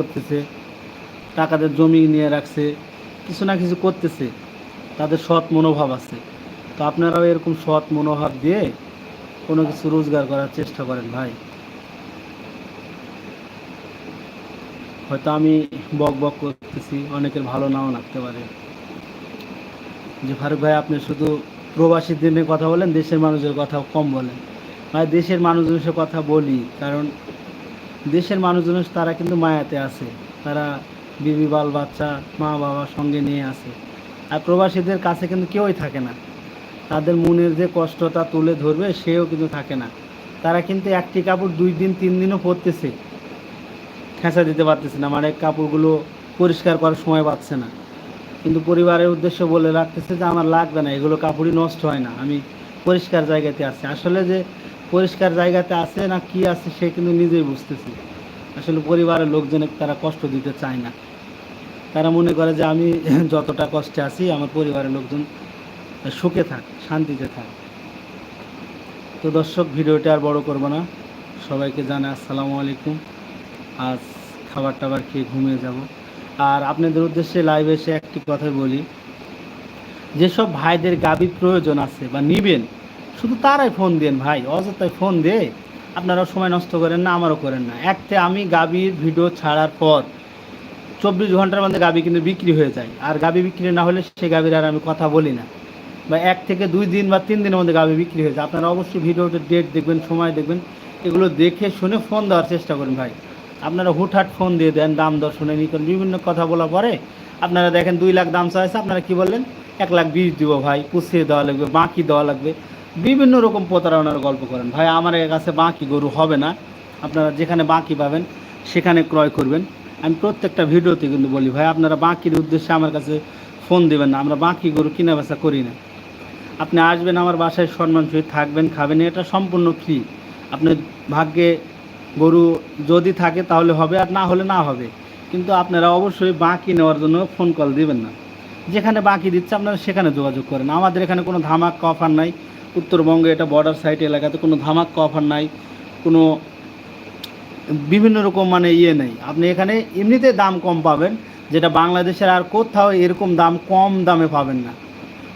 করতেছে, টাকাদের জমি নিয়ে রাখছে, কিছু না কিছু করতেছে, তাদের সৎ মনোভাব আছে। তো আপনারাও এরকম সৎ মনোভাব দিয়ে কোনো কিছু রোজগার করার চেষ্টা করেন ভাই। হয়তো আমি বক বক করতেছি, অনেকের ভালো নাও লাগতে পারে। যে ফারুক ভাই, আপনি শুধু প্রবাসী নিয়ে কথা বলেন, দেশের মানুষের কথা কম বলেন। ভাই, দেশের মানুষজনের কথা বলি, কারণ দেশের মানুষজন তারা কিন্তু মায়াতে আছে। তারা বিবি, বাল, বাচ্চা, মা, বাবা সঙ্গে নিয়ে আসে আর প্রবাসীদের কাছে কিন্তু কেউই থাকে না। তাদের মনের যে কষ্টটা তুলে ধরবে, সেও কিন্তু থাকে না। তারা কিন্তু একটি কাপড় দুই দিন, তিন দিনও পরতেছে। খেঁচা দিতে পারতেছে না। মানে কাপড়গুলো পরিষ্কার করার সময় পাচ্ছে না। কিন্তু পরিবারের উদ্দেশ্য বলে রাখতেছে যে, আমার লাগবে না। এগুলো কাপড়ই নষ্ট হয় না। আমি পরিষ্কার জায়গাতে আছি। আসলে যে পরিষ্কার জায়গাতে আছে না কি আছে, সে কিন্তু নিজেই বুঝতেছে। আসলে পরিবারের লোকজনের তারা কষ্ট দিতে চায় না। তারা মনে করে যে আমি যতটা কষ্টে আছি, আমার পরিবারের লোকজন সুখে থাক, শান্তিতে থাক। তো দর্শক, ভিডিওটা আর বড় করব না। সবাইকে জানাই আসসালামু আলাইকুম। আজ খাবার টাবার খেয়ে ঘুমিয়ে যাব। আর আপনাদের উদ্দেশ্যে লাইভে এসে একটি কথা বলি। যেসব ভাইদের গাবির প্রয়োজন আছে বা নিবেন শুধু তারাই ফোন দেন ভাই অযথায় ফোন দে। আপনারাও সময় নষ্ট করেন না, আমারও করেন না। একতে আমি গাবির ভিডিও ছাড়ার পর চব্বিশ ঘণ্টার মধ্যে গাবি কিন্তু বিক্রি হয়ে যায়। আর গাবি বিক্রি না হলে সে গাবির আর আমি কথা বলি না। বা এক থেকে দুই দিন বা তিন দিনের মধ্যে গাবি বিক্রি হয়ে যায়। আপনারা অবশ্যই ভিডিওতে ডেট দেখবেন, সময় দেখবেন। এগুলো দেখে শুনে ফোন দেওয়ার চেষ্টা করুন ভাই। আপনারা হুটহাট ফোন দিয়ে দেন, দাম দর শুনে নিয়ে করেন। বিভিন্ন কথা বলার পরে আপনারা দেখেন দুই লাখ দাম চাইছে। আপনারা কি বললেন? এক লাখ বিশ দিব ভাই, পুষিয়ে দেওয়া লাগবে, বাকি দেওয়া লাগবে। বিভিন্ন রকম প্রতারণার গল্প করেন। ভাই, আমার কাছে বাকি গরু হবে না। আপনারা যেখানে বাকি পাবেন, সেখানে ক্রয় করবেন। আমি প্রত্যেকটা ভিডিওতে কিন্তু বলি, ভাই, আপনারা বাকির উদ্দেশ্যে আমার কাছে ফোন দেবেন না। আমরা বাকি গরু কিনা বেচা করি না। আপনি আসবেন আমার বাসায়, সম্মান সহিত থাকবেন, খাবেন। এটা সম্পূর্ণ ফ্রি আপনার ভাগ্যে গরু যদি থাকে, তাহলে হবে, আর না হলে না হবে। কিন্তু আপনারা অবশ্যই বাকি নেওয়ার জন্য ফোন কল দিবেন না। যেখানে বাকি দিচ্ছে, আপনারা সেখানে যোগাযোগ করেন। আমাদের এখানে কোনো ধামাক অফার নাই। উত্তরবঙ্গে এটা বর্ডার সাইড এলাকাতে কোনো ধামাক অফার নাই, কোনো বিভিন্ন রকম মানে ইয়ে নেই। আপনি এখানে এমনিতে দাম কম পাবেন, যেটা বাংলাদেশের আর কোথাও এরকম দাম কম দামে পাবেন না।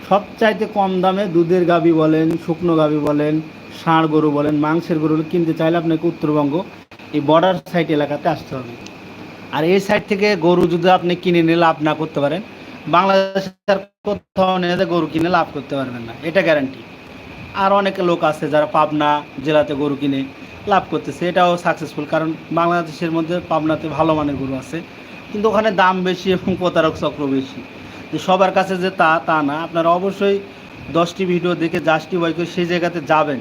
সবচাইতে কম দামে দুধের গাবি বলেন, শুকনো গাবি বলেন, ষাঁড় গরু বলেন, মাংসের গরু কিনতে চাইলে আপনাকে উত্তরবঙ্গ এই বর্ডার সাইড এলাকাতে আসতে হবে। আর এই সাইড থেকে গরু যদি আপনি কিনে নিয়ে লাভ না করতে পারেন, বাংলাদেশের কোথাও নিয়ে গরু কিনে লাভ করতে পারবেন না, এটা গ্যারান্টি আর অনেক লোক আছে যারা পাবনা জেলাতে গরু কিনে লাভ করতেছে। এটাও সাকসেসফুল কারণ বাংলাদেশের মধ্যে পাবনাতে ভালো মানের গরু আছে। কিন্তু ওখানে দাম বেশি এবং প্রতারক চক্র বেশি। যে সবার কাছে যে তা তা না, আপনারা অবশ্যই দশটি ভিডিও দেখে জাস্টি বই করে সেই জায়গাতে যাবেন।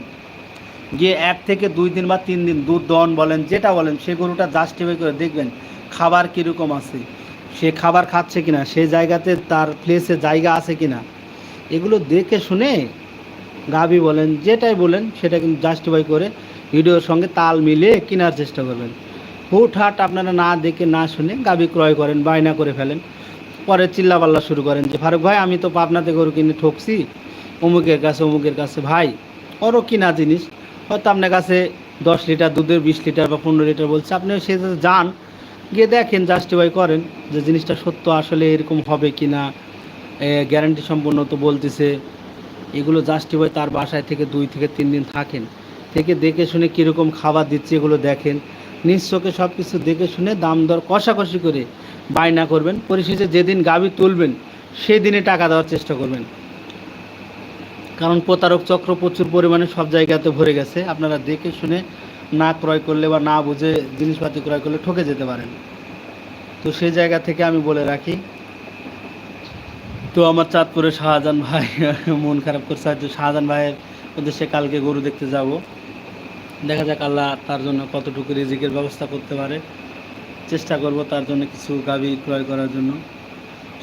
গিয়ে এক থেকে দুই দিন বা তিন দিন দুধ দন বলেন, যেটা বলেন সে গরুটা জাস্টিফাই করে দেখবেন খাবার কীরকম আছে, সে খাবার খাচ্ছে কিনা সেই জায়গাতে তার প্লেসে জায়গা আছে কিনা। এগুলো দেখে শুনে গাবি বলেন, যেটাই বলেন, সেটা কিন্তু জাস্টিফাই করে ভিডিওর সঙ্গে তাল মিলিয়ে কেনার চেষ্টা করবেন। হুটহাট আপনারা না দেখে, না শুনে গাবি ক্রয় করেন, বায়না করে ফেলেন। পরে চিল্লাপাল্লা শুরু করেন যে, ফারুক ভাই, আমি তো পাবনাতে গরু কিনে ঠকছি। অমুকের কাছে অমুকের কাছে, ভাই ওরও কিনা জিনিস। হয়তো আপনার কাছে দশ লিটার দুধের বিশ লিটার বা পনেরো লিটার বলছে। আপনি সে যান, গিয়ে দেখেন জাস্টিফাই করেন যে, জিনিসটা সত্য আসলে এরকম হবে কি না গ্যারান্টি সম্পূর্ণ তো বলতেছে। এগুলো জাস্টিফাই তার বাসায় থেকে দুই থেকে তিন দিন থাকেন। থেকে দেখে শুনে কীরকম খাবার দিচ্ছে এগুলো দেখেন। নিজ চোখে সব কিছু দেখে শুনে দাম দর কষাকষি করে বায়না করবেন। পরিশেষে যেদিন গাবি তুলবেন সেই দিনে টাকা দেওয়ার চেষ্টা করবেন। কারণ প্রতারক চক্র প্রচুর পরিমাণে সব জায়গাতে ভরে গেছে। আপনারা দেখে শুনে না ক্রয় করলে বা না বুঝে জিনিসপাতি ক্রয় করলে ঠকে যেতে পারেন। তো সেই জায়গা থেকে আমি বলে রাখি তো আমার চাঁদপুরে শাহজাহান ভাই, মন খারাপ করছে, হয়তো শাহজাহান ভাইয়ের উদ্দেশ্যে কালকে গরু দেখতে যাব। দেখা যাক আল্লাহ তার জন্য কতটুকু রিজিকের ব্যবস্থা করতে পারে। চেষ্টা করব তার জন্য কিছু গাবি ক্রয় করার জন্য।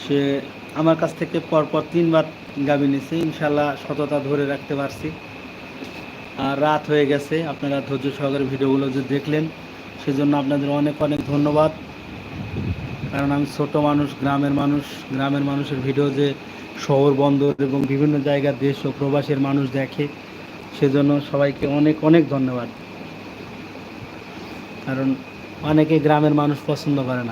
সে আমার কাছ থেকে পরপর তিনবার গাবি নিছে ইনশাল্লাহ সততা ধরে রাখতে পারছি। আর রাত হয়ে গেছে, আপনারা ধৈর্য সহকারে ভিডিওগুলো যে দেখলেন, সেজন্য আপনাদের অনেক অনেক ধন্যবাদ। কারণ আমি ছোট মানুষ, গ্রামের মানুষ, গ্রামের মানুষের ভিডিও যে শহর, বন্দর এবং বিভিন্ন জায়গার দেশ ও প্রবাসের মানুষ দেখে, সেজন্য সবাইকে অনেক অনেক ধন্যবাদ। কারণ অনেকে গ্রামের মানুষ পছন্দ করে না।